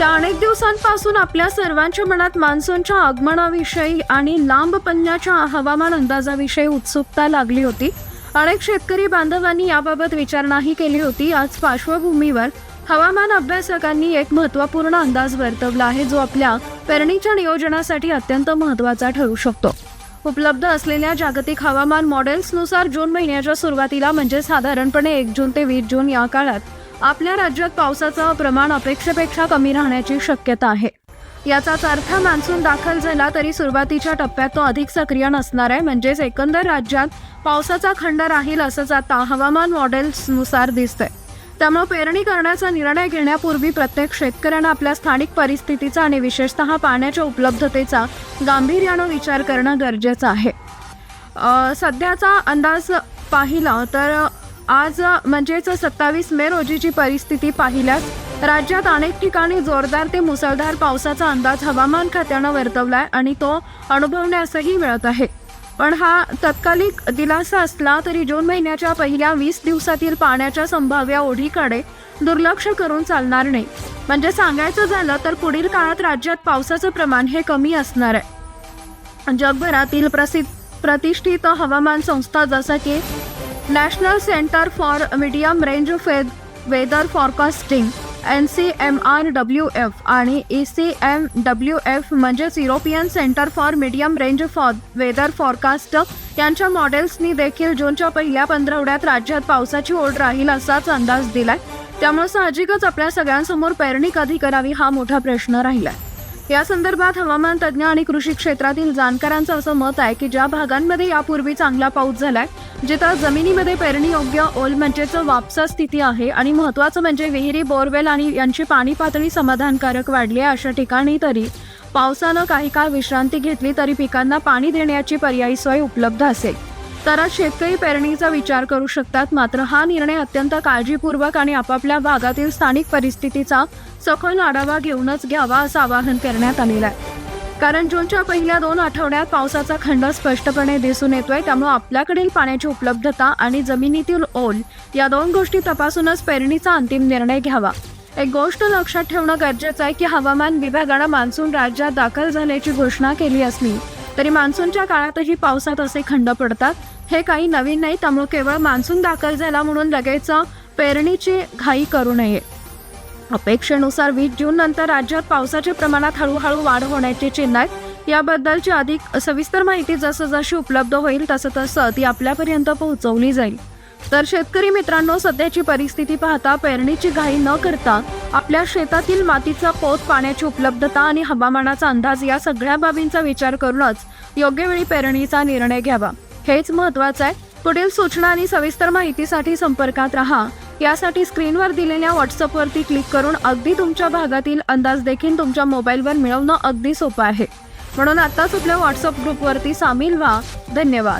त्या अनेक दिवसांपासून आपल्या सर्वांच्या मनात मान्सूनच्या आगमनाविषयी आणि लांब पल्ल्याच्या हवामान अंदाजाविषयी उत्सुकता लागली होती. अनेक शेतकरी बांधवांनी याबाबत विचारणाही केली होती. आज पार्श्वभूमीवर हवामान अभ्यासकांनी एक महत्त्वपूर्ण अंदाज वर्तवला आहे जो आपल्या पेरणीच्या नियोजनासाठी अत्यंत महत्त्वाचा ठरू शकतो. उपलब्ध असलेल्या जागतिक हवामान मॉडेल्सनुसार जून महिन्याच्या सुरुवातीला म्हणजे साधारणपणे एक जून ते वीस जून या काळात आपल्या राज्यात पावसाचं प्रमाण अपेक्षेपेक्षा कमी राहण्याची शक्यता आहे. याचाच अर्थ मान्सून दाखल झाला तरी सुरुवातीच्या टप्प्यात तो अधिक सक्रिय नसणार आहे. म्हणजेच एकंदर राज्यात पावसाचा खंड राहील असंच आता हवामान मॉडेल्सनुसार दिसतंय. त्यामुळे पेरणी करण्याचा निर्णय घेण्यापूर्वी प्रत्येक शेतकऱ्यानं आपल्या स्थानिक परिस्थितीचा आणि विशेषतः पाण्याच्या उपलब्धतेचा गांभीर्यानं विचार करणं गरजेचं आहे. सध्याचा अंदाज पाहिला तर आज म्हणजेच सत्तावीस मे रोजीची परिस्थिती पाहिल्यास राज्यात अनेक ठिकाणी जोरदार ते मुसळधार पावसाचा अंदाज हवामान खात्यानं वर्तवलाय आणि तो अनुभवण्यासही मिळत आहे. पण हा तत्कालिक दिलासा असला तरी जून महिन्याच्या पहिल्या वीस दिवसातील पाण्याच्या संभाव्य ओढीकडे दुर्लक्ष करून चालणार नाही. म्हणजे सांगायचं झालं तर पुढील काळात राज्यात पावसाचं प्रमाण हे कमी असणार आहे. जगभरातील प्रसिद्ध प्रतिष्ठित हवामान संस्था जसं की national centre for medium range फेद weather forecasting N C M R W F आणि E C M W F म्हणजेच European centre for medium range for weather forecast. यांच्या मॉडेल्सनी देखील जूनच्या पहिल्या पंधरवड्यात राज्यात पावसाची ओढ राहील असाच अंदाज दिलाय. त्यामुळे साहजिकच आपल्या सगळ्यांसमोर पेरणी कधी करावी हा मोठा प्रश्न राहिलाय. या संदर्भात हवामान तज्ज्ञ आणि कृषी क्षेत्रातील जाणकारांचं असं मत आहे की ज्या भागांमध्ये यापूर्वी चांगला पाऊस झालाय जिथं जमिनीमध्ये पेरणीयोग्य ओल म्हणजेच वापसा स्थिती आहे आणि महत्त्वाचं म्हणजे विहिरी बोरवेल आणि यांची पाणी पातळी समाधानकारक वाढली आहे अशा ठिकाणी तरी पावसानं काही काळ विश्रांती घेतली तरी पिकांना पाणी देण्याची पर्यायी सोय उपलब्ध असेल. तरच शेतकरी पेरणीचा विचार करू शकतात मात्र हा निर्णय अत्यंत काळजीपूर्वक आणि आपापल्या भागातील स्थानिक परिस्थितीचा सखोल आढावा घेऊनच घ्यावा असं आवाहन करण्यात आलेलं आहे. कारण जूनच्या पहिल्या दोन आठवड्यात पावसाचा खंड स्पष्टपणे दिसून येतोय त्यामुळे आपल्याकडील पाण्याची उपलब्धता आणि जमिनीतील ओल या दोन गोष्टी तपासूनच पेरणीचा अंतिम निर्णय घ्यावा. एक गोष्ट लक्षात ठेवणं गरजेचं आहे की हवामान विभागानं मान्सून राज्यात दाखल झाल्याची घोषणा केली असली तरी मान्सूनच्या काळातही पावसात असे खंड पडतात. हे काही नवीन नाही त्यामुळे केवळ मान्सून दाखल झाला म्हणून लगेच पेरणीची घाई करू नये. अपेक्षेनुसार वीस जून नंतर राज्यात पावसाच्या प्रमाणात हळूहळू वाढ होण्याची चिन्ह आहेत. याबद्दलची अधिक सविस्तर माहिती जसं जशी उपलब्ध होईल तसं तसं ती आपल्यापर्यंत पोहोचवली जाईल. तर शेतकरी मित्रांनो सध्याची परिस्थिती पाहता पेरणीची घाई न करता आपल्या शेतातील मातीचा पोत पाण्याची उपलब्धता आणि हवामानाचा अंदाज या सगळ्या बाबींचा विचार करूनच योग्य वेळी पेरणीचा निर्णय घ्यावा. हेच महत्वाचं आहे. पुढील सूचना आणि सविस्तर माहितीसाठी संपर्कात राहा. यासाठी स्क्रीनवर दिलेल्या व्हॉट्सअपवरती क्लिक करून अगदी तुमच्या भागातील अंदाज देखील तुमच्या मोबाईलवर मिळवणं अगदी सोपं आहे. म्हणून आत्ताच आपल्या व्हॉट्सअप ग्रुपवरती सामील व्हा. धन्यवाद.